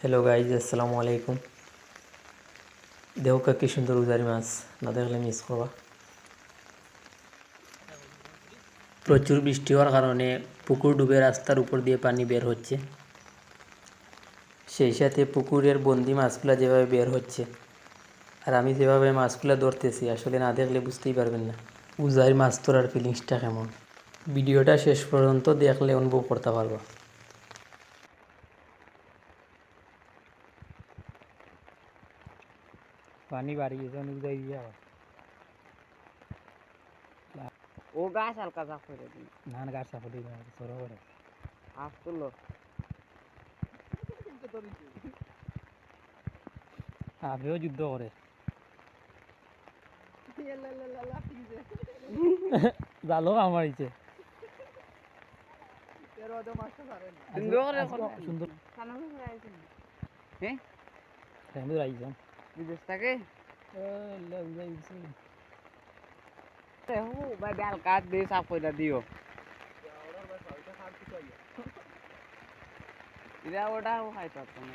Hello guys আসসালামু আলাইকুম দেহ কি সুন্দর উজারি মাছ না দেখলে মিস করবা প্রচুর বৃষ্টি হওয়ার কারণে পুকুর ডুবে রাস্তার উপর দিয়ে পানি বের হচ্ছে সেই সাথে পুকুরের বন্দি মাছগুলো যেভাবে বের হচ্ছে আর আমি যেভাবে মাছগুলো ধরতেছি আসলে না দেখলে বুঝতেই পারবেন না উজারি মাছ ধরার ফিলিংসটা কেমন ভিডিওটা শেষ পর্যন্ত দেখলে অনুভব করতে পারবা পানি বাড়িয়েছে অনেক যাই দিয়ে ও গাছ হালকা চাপ করে দিন ধান গাছ সাফা দিবে সরো করে আজ তুললো আপেও যুদ্ধ করে জালো আমারিছে সুন্দর হ্যাঁ বিদেশ থাকে? ভাই বেল কাট দিয়ে চাপ করে দিও। এটা ওটা খাইতে পারতাম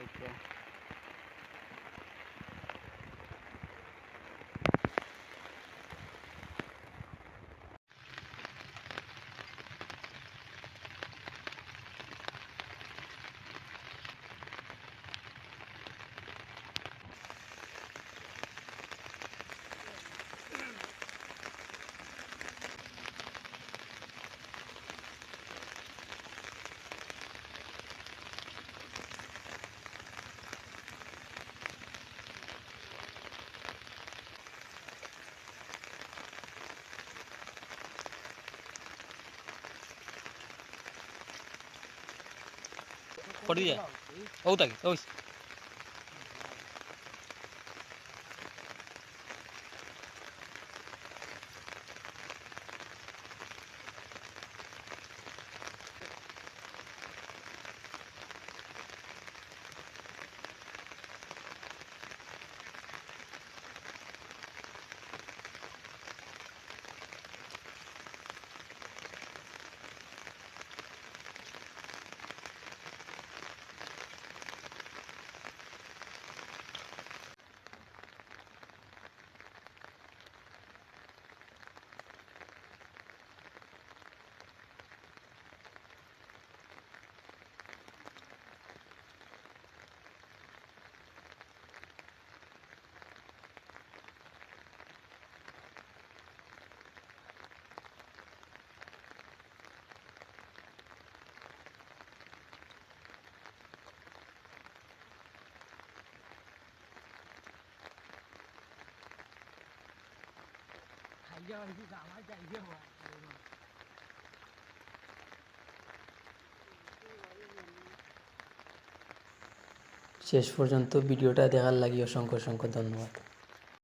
ಪಡೆದಿಯಾ ಹೌದಾಗಿ ಹೌದು শেষ পর্যন্ত ভিডিওটা দেখার লাগি অসংখ্য অসংখ্য ধন্যবাদ।